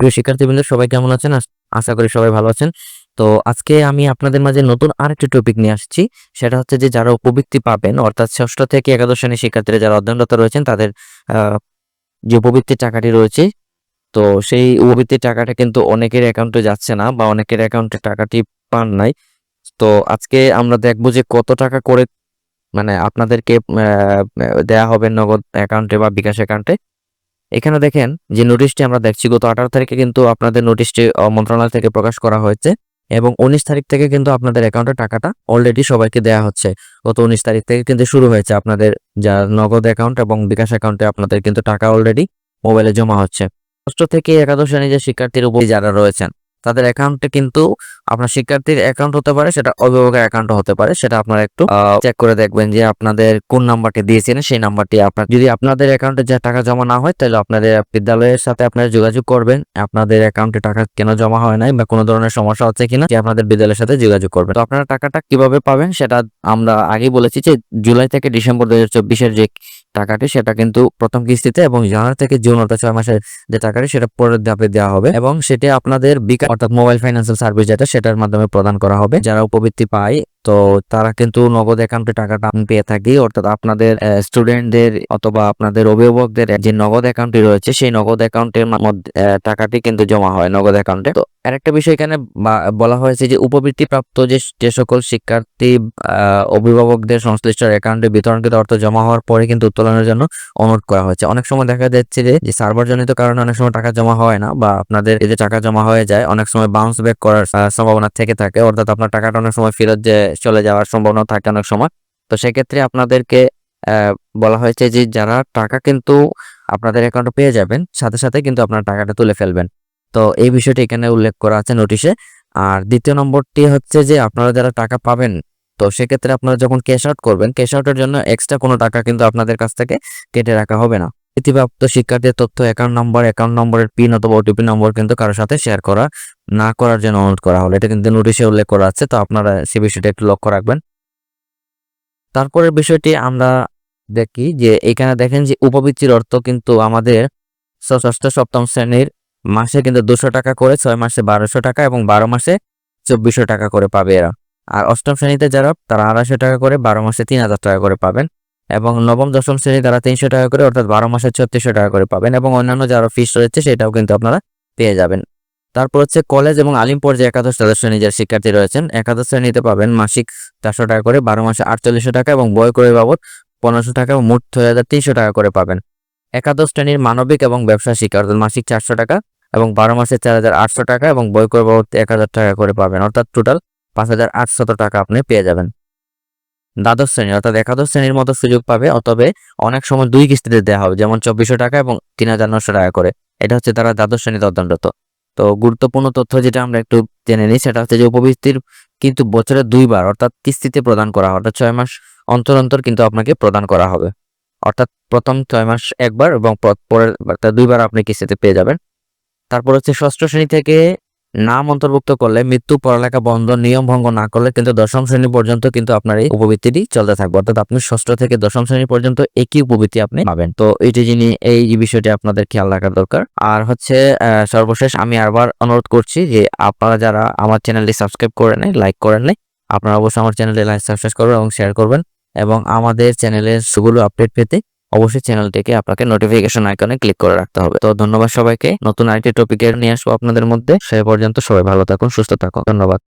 প্রিয় শিক্ষার্থীবৃন্দ, সবাই কেমন আছেন? আশা করি সবাই ভালো আছেন। তো আজকে আমি আপনাদের মাঝে নতুন আরেকটি টপিক নিয়ে আসছি। সেটা হচ্ছে যে, যারা উপবৃত্তি পাবেন, অর্থাৎ ষষ্ঠ থেকে একাদশ শ্রেণির শিক্ষার্থীরা যারা অধ্যয়নরত রয়েছেন, তাদের যে উপবৃত্তির টাকাটি রয়েছে, তো সেই উপবৃত্তির টাকাটা কিন্তু অনেকের অ্যাকাউন্টে যাচ্ছে না বা অনেকের অ্যাকাউন্টে টাকাটি পান নাই। তো আজকে আমরা দেখব যে, কত টাকা করে মানে আপনাদেরকে দেয়া হবে নগদ অ্যাকাউন্টে বা বিকাশ অ্যাকাউন্টে এখানে দেখেন যে নোটিশটি আমরা দেখছি, গত আঠারো তারিখে কিন্তু আপনাদের নোটিশটি মন্ত্রণালয় থেকে প্রকাশ করা হয়েছে এবং উনিশ তারিখ থেকে কিন্তু আপনাদের অ্যাকাউন্টে টাকাটা অলরেডি সবাইকে দেয়া হচ্ছে। গত উনিশ তারিখ থেকে কিন্তু শুরু হয়েছে আপনাদের যা নগদ অ্যাকাউন্ট এবং বিকাশ অ্যাকাউন্টে আপনাদের কিন্তু টাকা অলরেডি মোবাইলে জমা হচ্ছে। ষষ্ঠ থেকে একাদশ শ্রেণির যে শিক্ষার্থীর উপর যারা রয়েছেন তাদের অ্যাকাউন্টে কিন্তু আপনার শিক্ষার্থীর অ্যাকাউন্ট হতে পারে, সেটা অভিভাবকের অ্যাকাউন্ট হতে পারে। সেটা আপনারা একটু চেক করে দেখবেন যে আপনাদের কোন নাম্বারটি দিয়েছিলেন সেই নাম্বারটি আপনার, যদি আপনাদের অ্যাকাউন্টে যা টাকা জমা না হয়, তাহলে আপনাদের বিদ্যালয়ের সাথে আপনারা যোগাযোগ করবেন। আপনাদের অ্যাকাউন্টে টাকা কেন জমা হয় নাই বা কোনো ধরনের সমস্যা হচ্ছে কিনা যে আপনাদের বিদ্যালয়ের সাথে যোগাযোগ করবেন। তো আপনারা টাকাটা কীভাবে পাবেন, সেটা আমরা আগেই বলেছি যে জুলাই থেকে ডিসেম্বর দু হাজার চব্বিশের যে টাকাটি সেটা কিন্তু প্রথম কিস্তিতে এবং জানুয়ারি থেকে জুন অর্থাৎ ছয় মাসের যে টাকাটি সেটা পরের ধাপে দেওয়া হবে এবং সেটি আপনাদের বিকাশ অর্থাৎ মোবাইল ফাইন্যান্সিয়াল সার্ভিস যেটা সেটার মাধ্যমে প্রদান করা হবে। যারা উপবৃত্তি পায় তো তারা কিন্তু নগদ অ্যাকাউন্টে টাকাটা পেয়ে থাকি। অর্থাৎ আপনাদের স্টুডেন্টদের অথবা আপনাদের অভিভাবকদের যে নগদ অ্যাকাউন্টটি রয়েছে, সেই নগদ অ্যাকাউন্টের মধ্যে টাকাটি কিন্তু জমা হয় নগদ অ্যাকাউন্টে তো আরেকটা বিষয় এখানে বলা হয়েছে যে উপবৃত্তি প্রাপ্ত যে যে সকল শিক্ষার্থী অভিভাবকদের সংশ্লিষ্ট অ্যাকাউন্টে বিতরণকৃত অর্থ জমা হওয়ার পরে কিন্তু উত্তোলনের জন্য অনুরোধ করা হয়েছে। অনেক সময় দেখা যাচ্ছে যে যে সার্ভার জনিত কারণে অনেক সময় টাকা জমা হয় না বা আপনাদের যে টাকা জমা হয়ে যায়, অনেক সময় বাউন্স ব্যাক করার সম্ভাবনা থেকে থাকে। অর্থাৎ আপনার টাকাটা অনেক সময় ফেরত যে চলে যাওয়ার সম্ভাবনা থাকে অনেক সময়। তো সেক্ষেত্রে আপনাদেরকে বলা হয়েছে যে যারা টাকা কিন্তু আপনাদের অ্যাকাউন্টে পেয়ে যাবেন, সাথে সাথে কিন্তু আপনার টাকাটা তুলে ফেলবেন। তো এই বিষয়টি এখানে উল্লেখ করা আছে নোটিশে। আর দ্বিতীয় নম্বরটি হচ্ছে যে আপনারা যারা টাকা পাবেন, তো সেক্ষেত্রে আপনারা যখন ক্যাশ আউট করবেন ক্যাশ আউটের জন্য এক্সট্রা কোনো টাকা কিন্তু আপনাদের কাছ থেকে কেটে রাখা হবে না। ইতিপ্রাপ্ত শিক্ষার্থীর তথ্য অ্যাকাউন্ট নম্বর অ্যাকাউন্ট নম্বরের পিন অথবা ওটিপি নম্বর কিন্তু কারোর সাথে শেয়ার করা, না করার জন্য অনুরোধ করা হলো। এটা কিন্তু নোটিশে উল্লেখ করা আছে, তো আপনারা সে বিষয়টা একটু লক্ষ্য রাখবেন। তারপরের বিষয়টি আমরা দেখি যে এখানে দেখেন যে উপবৃত্তির অর্থ কিন্তু আমাদের ষষ্ঠ সপ্তম শ্রেণির মাসে কিন্তু দুশো টাকা করে, ছয় মাসে বারোশো টাকা এবং বারো মাসে চব্বিশশো টাকা করে পাবে এরা। আর অষ্টম শ্রেণীতে যারা, তারা আড়াইশো টাকা করে, বারো মাসে তিন হাজার টাকা করে পাবেন। এবং নবম, দশম শ্রেণি তারা তিনশো টাকা করে, অর্থাৎ বারো মাসে ছত্রিশশো টাকা করে পাবেন এবং অন্যান্য যারা ফিস রয়েছে সেটাও কিন্তু আপনারা পেয়ে যাবেন। তারপর হচ্ছে কলেজ এবং আলিম পর্যায়ে একাদশ দ্বাদশ শ্রেণির যে শিক্ষার্থী রয়েছেন, একাদশ শ্রেণীতে পাবেন মাসিক চারশো টাকা করে, বারো মাসে আটচল্লিশশো টাকা এবং বই করে বাবদ পনেরোশো টাকা এবং মোট ছয় হাজার তিনশো টাকা করে পাবেন। একাদশ শ্রেণির মানবিক এবং ব্যবসা শিক্ষা, অর্থাৎ মাসিক চারশো টাকা এবং বারো মাসে চার হাজার আটশো টাকা এবং বই করে বাবদ এক হাজার টাকা করে পাবেন, অর্থাৎ টোটাল পাঁচ হাজার আটশত টাকা আপনি পেয়ে যাবেন। দ্বাদশ শ্রেণি, অর্থাৎ একাদশ শ্রেণির মতো সুযোগ পাবে। অতবে অনেক সময় দুই কিস্তিতে দেওয়া হবে, যেমন চব্বিশশো টাকা এবং তিন হাজার নশো টাকা করে। এটা হচ্ছে তারা দ্বাদশ শ্রেণীতে অধ্যয়নরত। তো গুরুত্বপূর্ণ তথ্য যেটা আমরা একটু জেনে নিই, সেটা হচ্ছে যে উপবৃত্তির কিন্তু বছরে দুইবার, অর্থাৎ কিস্তিতে প্রদান করা অর্থাৎ ছয় মাস অন্তর অন্তর কিন্তু আপনাকে প্রদান করা হবে। অর্থাৎ প্রথম ছয় মাস একবার এবং পরের দুইবার আপনি কিস্তিতে পেয়ে যাবেন। তারপর হচ্ছে ষষ্ঠ শ্রেণি থেকে নাম অন্তর্ভুক্ত করলে মৃত্যু, পড়ালেখা বন্ধ, নিয়ম ভঙ্গ না করলে কিন্তু দশম শ্রেণি পর্যন্ত কিন্তু আপনার এই উপবৃত্তিটি চলতে থাকবে। অর্থাৎ আপনি ষষ্ঠ থেকে দশম শ্রেণি পর্যন্ত একই উপবৃত্তি আপনি পাবেন। তো এটি যিনি এই বিষয়টি আপনাদের খেয়াল রাখা দরকার। আর হচ্ছে সর্বশেষ আমি আবার অনুরোধ করছি যে আপনারা যারা আমার চ্যানেলটি সাবস্ক্রাইব করে নেয় লাইক করেন নাই, আপনারা অবশ্যই আমার চ্যানেলটি লাইক, সাবস্ক্রাইব করবেন এবং শেয়ার করবেন এবং আমাদের চ্যানেলের সেগুলো আপডেট পেতে অবশ্যই চ্যানেলটিকে আপনাকে নোটিফিকেশন আইকনে ক্লিক করে রাখতে হবে। তো ধন্যবাদ সবাইকে। নতুন আইটি টপিকের নিয়ে আসব আপনাদের মধ্যে। সে পর্যন্ত সবাই ভালো থাকুন, সুস্থ থাকুন। ধন্যবাদ।